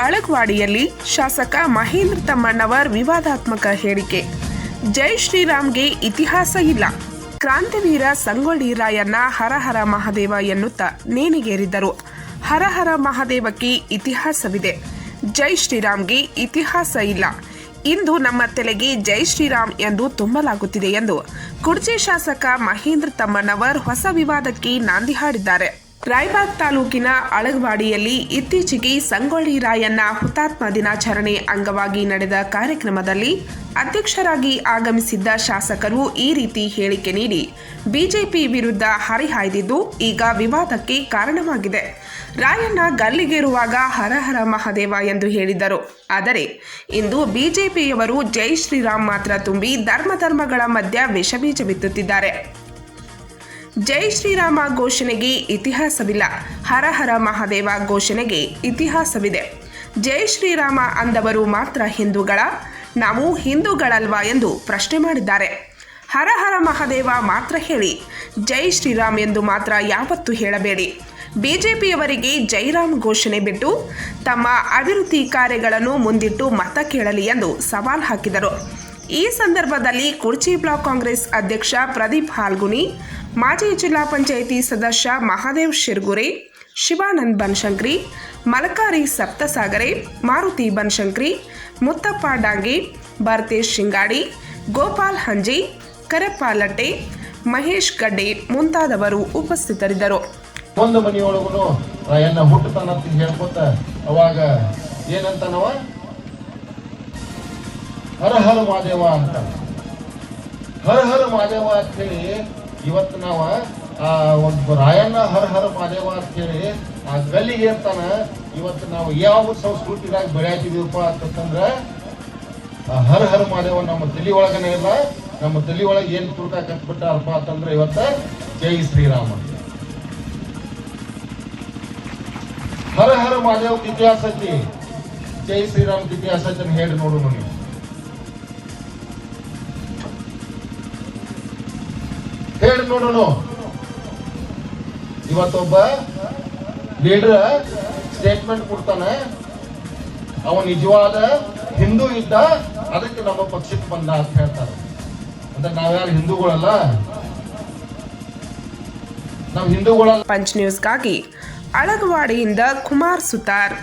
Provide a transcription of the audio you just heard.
ಅಳಗವಾಡಿಯಲ್ಲಿ ಶಾಸಕ ಮಹೇಂದ್ರ ತಮ್ಮಣ್ಣವರ್ ವಿವಾದಾತ್ಮಕ ಹೇಳಿಕೆ. ಜೈ ಶ್ರೀರಾಮ್ಗೆ ಇತಿಹಾಸ ಇಲ್ಲ. ಕ್ರಾಂತಿವೀರ ಸಂಗೊಳ್ಳಿ ರಾಯಣ್ಣ ಹರಹರ ಮಹಾದೇವ ಎನ್ನುತ್ತಾ ನೇಣಿಗೇರಿದ್ದರು. ಹರಹರ ಮಹಾದೇವಕ್ಕೆ ಇತಿಹಾಸವಿದೆ. ಜೈ ಶ್ರೀರಾಮ್ಗೆ ಇತಿಹಾಸ ಇಲ್ಲ. ಇಂದು ನಮ್ಮ ತಲೆಗೆ ಜೈ ಶ್ರೀರಾಮ್ ಎಂದು ತುಂಬಲಾಗುತ್ತಿದೆ ಎಂದು ಕುರ್ಚಿ ಶಾಸಕ ಮಹೇಂದ್ರ ತಮ್ಮಣ್ಣವರ್ ಹೊಸ ವಿವಾದಕ್ಕೆ ನಾಂದಿ ಹಾಡಿದ್ದಾರೆ. ರಾಯಬಾಗ್ ತಾಲೂಕಿನ ಅಳಗವಾಡಿಯಲ್ಲಿ ಇತ್ತೀಚೆಗೆ ಸಂಗೊಳ್ಳಿ ರಾಯಣ್ಣ ಹುತಾತ್ಮ ದಿನಾಚರಣೆ ಅಂಗವಾಗಿ ನಡೆದ ಕಾರ್ಯಕ್ರಮದಲ್ಲಿ ಅಧ್ಯಕ್ಷರಾಗಿ ಆಗಮಿಸಿದ್ದ ಶಾಸಕರು ಈ ರೀತಿ ಹೇಳಿಕೆ ನೀಡಿ, ಬಿಜೆಪಿ ವಿರುದ್ಧ ಹರಿಹಾಯ್ದಿದ್ದು ಈಗ ವಿವಾದಕ್ಕೆ ಕಾರಣವಾಗಿದೆ. ರಾಯಣ್ಣ ಗಲ್ಲಿಗೇರುವಾಗ ಹರಹರ ಮಹಾದೇವ ಎಂದು ಹೇಳಿದ್ದರು. ಆದರೆ ಇಂದು ಬಿಜೆಪಿಯವರು ಜೈ ಶ್ರೀರಾಮ್ ಮಾತ್ರ ತುಂಬಿ ಧರ್ಮ ಧರ್ಮಗಳ ಮಧ್ಯ ವಿಷಬೀಜ ಬಿತ್ತುತ್ತಿದ್ದಾರೆ. ಜೈ ಶ್ರೀರಾಮ ಘೋಷಣೆಗೆ ಇತಿಹಾಸವಿಲ್ಲ. ಹರ ಹರ ಮಹಾದೇವ ಘೋಷಣೆಗೆ ಇತಿಹಾಸವಿದೆ. ಜೈ ಶ್ರೀರಾಮ ಅಂದವರು ಮಾತ್ರ ಹಿಂದೂಗಳ, ನಾವು ಹಿಂದೂಗಳಲ್ವಾ ಎಂದು ಪ್ರಶ್ನೆ ಮಾಡಿದ್ದಾರೆ. ಹರ ಹರ ಮಹಾದೇವ ಮಾತ್ರ ಹೇಳಿ, ಜೈ ಶ್ರೀರಾಮ್ ಎಂದು ಮಾತ್ರ ಯಾವತ್ತೂ ಹೇಳಬೇಡಿ. ಬಿಜೆಪಿಯವರಿಗೆ ಜೈರಾಮ್ ಘೋಷಣೆ ಬಿಟ್ಟು, ತಮ್ಮ ಅಭಿವೃದ್ಧಿ ಕಾರ್ಯಗಳನ್ನು ಮುಂದಿಟ್ಟು ಮತ ಕೇಳಲಿ ಎಂದು ಸವಾಲು ಹಾಕಿದರು. ಈ ಸಂದರ್ಭದಲ್ಲಿ ಕುರ್ಚಿ ಬ್ಲಾಕ್ ಕಾಂಗ್ರೆಸ್ ಅಧ್ಯಕ್ಷ ಪ್ರದೀಪ್ ಹಾಲ್ಗುನಿ ಮಾಜಿ ಜಿಲ್ಲಾ ಪಂಚಾಯಿತಿ ಸದಸ್ಯ ಮಹಾದೇವ್ ಶಿರ್ಗುರೆ, ಶಿವಾನಂದ್ ಬನ್ಶಂಕ್ರಿ, ಮಲಕಾರಿ ಸಪ್ತಸಾಗರೆ, ಮಾರುತಿ ಬನ್ಶಂಕ್ರಿ, ಮುತ್ತಪ್ಪ ಡಾಂಗಿ ಭರತೇಶ್ ಶಿಂಗಾಡಿ, ಗೋಪಾಲ್ ಹಂಜಿ, ಕರಪ್ಪ ಲಟ್ಟೆ, ಮಹೇಶ್ ಗಡ್ಡೆ ಮುಂತಾದವರು ಉಪಸ್ಥಿತರಿದ್ದರು. ಒಂದು ಮನೆಯೊಳಗೂ ರಾಯಣ್ಣ ಹುಟ್ಟತನ ಹೇಳ್ಕೊತ ಅವಾಗ ಏನಂತಾನವ? ಹರ ಹರ ಮಾದೇವ ಅಂತ. ಹರ ಹರ ಮಾದೇವ ಅಂತ ಹೇಳಿ ಇವತ್ತು ನಾವು, ಆ, ಒಂದು ರಾಯಣ್ಣ ಹರ ಹರ ಮಾದೇವ ಅಂತೇಳಿ ಆ ಗಲ್ಲಿಗೆ ಅಂತಾನ ಇವತ್ತು ನಾವು ಯಾವ ಸಂಸ್ಕೃತಿದಾಗ ಬೆಳೆಯಾತಿದೀವಪ್ಪ ಅಂತಂದ್ರೆ ಹರ ಹರ ಮಾದೇವ ನಮ್ಮ ತಲೆ ಒಳಗನೆ ಇಲ್ಲ, ನಮ್ಮ ತಲೆ ಒಳಗೆ ಏನು ತುರ್ಕ ಕಟ್ಬಿಟ್ಟಾರಪ್ಪ ಅಂತಂದ್ರೆ ಇವತ್ತ ಜೈ ಶ್ರೀರಾಮ. ಹರ ಹರ ಮಹಾದೇವ್ ಇತಿಹಾಸ ಜೈ ಶ್ರೀರಾಮ್ ಇತಿಹಾಸ ಹೇಳಿ ನೋಡು ನನಗೆ ಹೇಳಿ ನೋಡೋಣ. ಇವತ್ತೊಬ್ಬ ಲೀಡರ್ ಸ್ಟೇಟ್ಮೆಂಟ್ ಕೊಡ್ತಾನೆ. ಅವ ನಿಜವಾದ ಹಿಂದೂ ಇದ್ದ, ಅದಕ್ಕೆ ನಮ್ಮ ಪಕ್ಷಕ್ಕೆ ಬಂದ ಅಂತ ಹೇಳ್ತಾರೆ. ಅಂದ್ರೆ ನಾವ್ಯಾರು ಹಿಂದೂಗಳಲ್ಲ? ನಾವು ಹಿಂದೂಗಳಲ್ಲ. ಪಂಚ್ ನ್ಯೂಸ್ಗಾಗಿ ಅಳಗವಾಡಿಯಿಂದ ಕುಮಾರ್ ಸುತಾರ್.